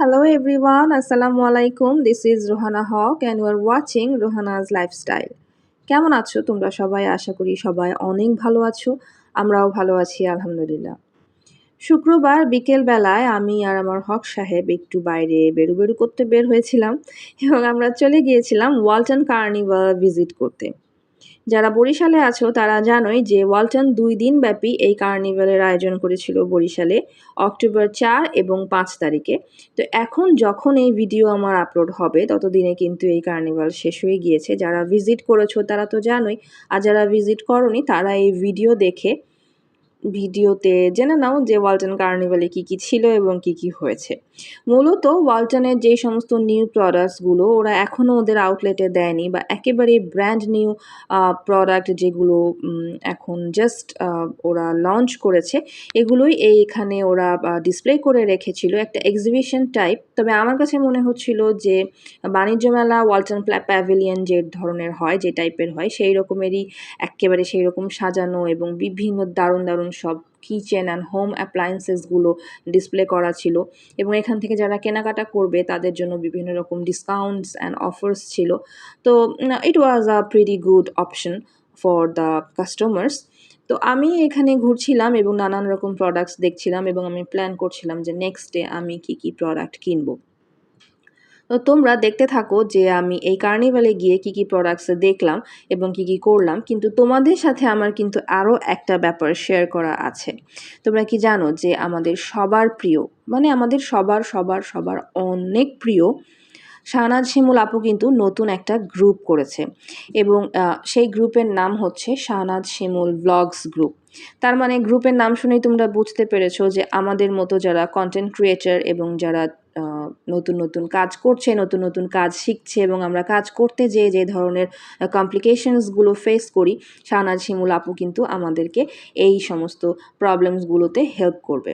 Hello everyone, Assalamu alaikum. This is Rohana Hawk and you are watching Rohana's Lifestyle. কেমন আছো? তোমরা সবাই? আশা করি সবাই অনেক ভালো আছো। আমরাও ভালো আছি আলহামদুলিল্লাহ। শুক্রবার বিকেল বেলায় আমি আর আমার হক সাহেব একটু বাইরে বেরু বেরু করতে বের হয়েছিলাম এবং আমরা চলে গিয়েছিলাম ওয়ালটন কার্নিভাল ভিজিট করতে। যারা বরিশালে আছো, তারা জানোই যে ওয়ালটন দুই দিন ব্যাপী এই কার্নিভালের আয়োজন করেছিল বরিশালে অক্টোবর চার এবং পাঁচ তারিখে। তো এখন যখন এই ভিডিও আমার আপলোড হবে, ততদিনে কিন্তু এই কার্নিভাল শেষ হয়ে গিয়েছে। যারা ভিজিট করেছ, তারা তো জানোই, আর যারা ভিজিট করনি, তারা এই ভিডিও দেখে ভিডিওতে জেনে নাও যে ওয়ালটন কার্নিভালে কি কি ছিল এবং কি কি হয়েছে। মূলত ওয়ালটনের যে সমস্ত নিউ প্রোডাক্টসগুলো ওরা এখনও ওদের আউটলেটে দেয়নি বা একেবারে ব্র্যান্ড নিউ প্রোডাক্ট যেগুলো এখন জাস্ট ওরা লঞ্চ করেছে, এগুলোই এইখানে ওরা ডিসপ্লে করে রেখেছিল একটা এক্সিবিশন টাইপ তবে আমার কাছে মনে হচ্ছিল যে বাণিজ্য মেলা ওয়ালটন প্যাভিলিয়ন যে ধরনের হয়, যে টাইপের হয় সেই রকমেরই একেবারে সেই রকম সাজানো এবং বিভিন্ন দারুণ দারুণ সব কিচেন অ্যান্ড হোম অ্যাপ্লায়েন্সেসগুলো ডিসপ্লে করা ছিল। এবং এখান থেকে যারা কেনাকাটা করবে, তাদের জন্য বিভিন্ন রকম ডিসকাউন্টস অ্যান্ড অফার্স ছিল। তো it was a pretty good option for the customers তো আমি এখানে ঘুরছিলাম এবং নানান রকম প্রোডাক্টস দেখছিলাম এবং আমি প্ল্যান করছিলাম যে নেক্সট ডে আমি কি কি প্রোডাক্ট কিনবো। তো তোমরা দেখতে থাকো যে আমি এই কার্নিভালে গিয়ে কি কি প্রোডাক্টস দেখলাম এবং কি কি করলাম, কিন্তু তোমাদের সাথে আমার কিন্তু আরও একটা ব্যাপার শেয়ার করা আছে। তোমরা কি জানো যে আমাদের সবার প্রিয় মানে আমাদের সবার সবার সবার অনেক প্রিয় শাহনাজ শিমুল আপু কিন্তু নতুন একটা গ্রুপ করেছে এবং সেই গ্রুপের নাম হচ্ছে শাহনাজ শিমুল ব্লগস গ্রুপ তার মানে গ্রুপের নাম শুনেই তোমরা বুঝতে পেরেছ যে আমাদের মতো যারা কন্টেন্ট ক্রিয়েটার এবং যারা নতুন নতুন কাজ করছে, নতুন নতুন কাজ শিখছে এবং আমরা কাজ করতে যেয়ে যে ধরনের কমপ্লিকেশনসগুলো ফেস করি শাহনাজ শিমুল আপু কিন্তু আমাদেরকে এই সমস্ত প্রবলেমসগুলোতে হেল্প করবে।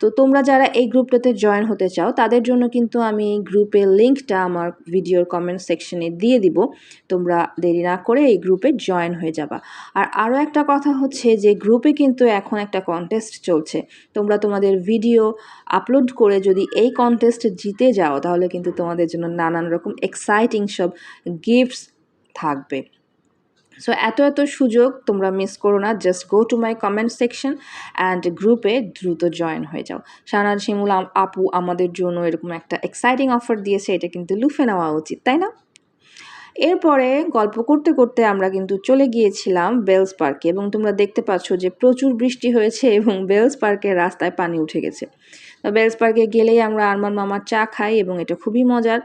তো তোমরা যারা এই গ্রুপটাতে জয়েন হতে চাও, তাদের জন্য কিন্তু আমি গ্রুপের লিঙ্কটা আমার ভিডিওর কমেন্ট সেকশনে দিয়ে দিব। তোমরা দেরি না করে এই গ্রুপে জয়েন হয়ে যাবা। আর আরও একটা কথা হচ্ছে যে গ্রুপে কিন্তু এখন একটা কন্টেস্ট চলছে। তোমরা তোমাদের ভিডিও আপলোড করে যদি এই কন্টেস্ট জিতে যাও, তাহলে কিন্তু তোমাদের জন্য নানান রকম এক্সাইটিং সব গিফটস থাকবে। সো এত এত সুযোগ তোমরা মিস করো না just go to my comment section and গ্রুপে দ্রুত জয়েন হয়ে যাও। সানার শিমুল আপু আমাদের জন্য এরকম একটা এক্সাইটিং অফার দিয়েছে, এটা কিন্তু লুফে নেওয়া উচিত, তাই না? এরপরে গল্প করতে করতে আমরা কিন্তু চলে গিয়েছিলাম বেলস পার্কে এবং তোমরা দেখতে পাচ্ছ যে প্রচুর বৃষ্টি হয়েছে এবং বেলস পার্কের রাস্তায় পানি উঠে গেছে। বেলস পার্কে গেলেই আমরা আরমান মামার চা খাই এবং এটা খুবই মজার।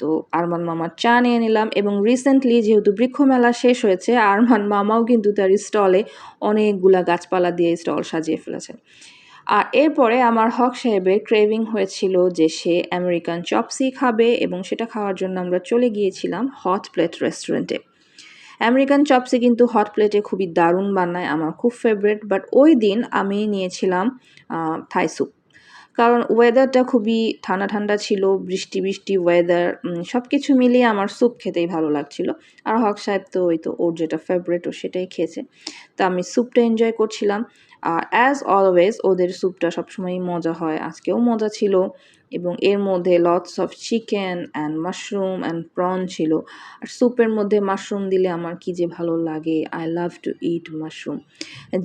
তো আরমান মামার চা নিয়ে নিলাম এবং রিসেন্টলি যেহেতু বৃক্ষ মেলা শেষ হয়েছে, আরমান মামাও কিন্তু তার স্টলে অনেকগুলা গাছপালা দিয়ে স্টল সাজিয়ে ফেলেছে আর এরপরে আমার হক সাহেবের ক্রেভিং হয়েছিল যে সে আমেরিকান চপসি খাবে এবং সেটা খাওয়ার জন্য আমরা চলে গিয়েছিলাম হট প্লেট রেস্টুরেন্টে আমেরিকান চপসি কিন্তু হট প্লেটে খুবই দারুণ বানায়, আমার খুব ফেভারেট বাট ওই দিন আমি নিয়েছিলাম থাই স্যুপ কারণ ওয়েদারটা খুবই ঠান্ডা ঠান্ডা ছিল বৃষ্টি বৃষ্টি ওয়েদার সব কিছু মিলিয়ে আমার স্যুপ খেতেই ভালো লাগছিল। আর হক সাহেব তো ওই তো ওর যেটা ফেভারেট ও সেটাই খেয়েছে। তা আমি স্যুপটা এনজয় করছিলাম। অ্যাজ অলওয়েজ ওদের স্যুপটা সবসময়ই মজা হয়। আজকেও মজা ছিল এবং এর মধ্যে lots of chicken and mushroom and prawn ছিল। আর স্যুপের মধ্যে মাশরুম দিলে আমার কি যে ভালো লাগে। I love to eat mushroom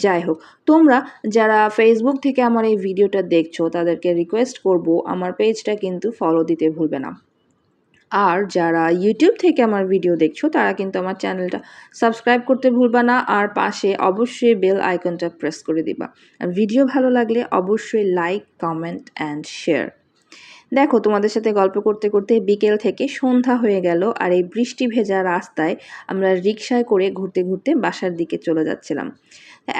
যাই হোক, তোমরা যারা ফেসবুক থেকে আমার এই ভিডিওটা দেখছ, তাদেরকে রিকোয়েস্ট করব, আমার পেজটা কিন্তু ফলো দিতে ভুলবে না। আর যারা ইউটিউব থেকে আমার ভিডিও দেখছ, তারা কিন্তু আমার চ্যানেলটা সাবস্ক্রাইব করতে ভুলবা না আর পাশে অবশ্যই বেল আইকনটা প্রেস করে দিবা। আর ভিডিও ভালো লাগলে অবশ্যই লাইক কমেন্ট অ্যান্ড শেয়ার দেখো, তোমাদের সাথে গল্প করতে করতে বিকেল থেকে সন্ধ্যা হয়ে গেল আর এই বৃষ্টি ভেজা রাস্তায় আমরা রিক্সায় করে ঘুরতে ঘুরতে বাসার দিকে চলে যাচ্ছিলাম।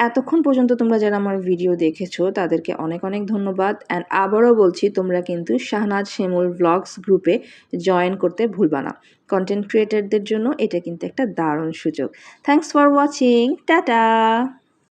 এতক্ষণ পর্যন্ত তোমরা যারা আমার ভিডিও দেখেছ, তাদেরকে অনেক অনেক ধন্যবাদ। অ্যান্ড আবারও বলছি, তোমরা কিন্তু শাহনাজ শিমুল ভ্লগস গ্রুপে জয়েন করতে ভুলবা না। কন্টেন্ট ক্রিয়েটারদের জন্য এটা কিন্তু একটা দারুণ সুযোগ। Thanks for watching tata!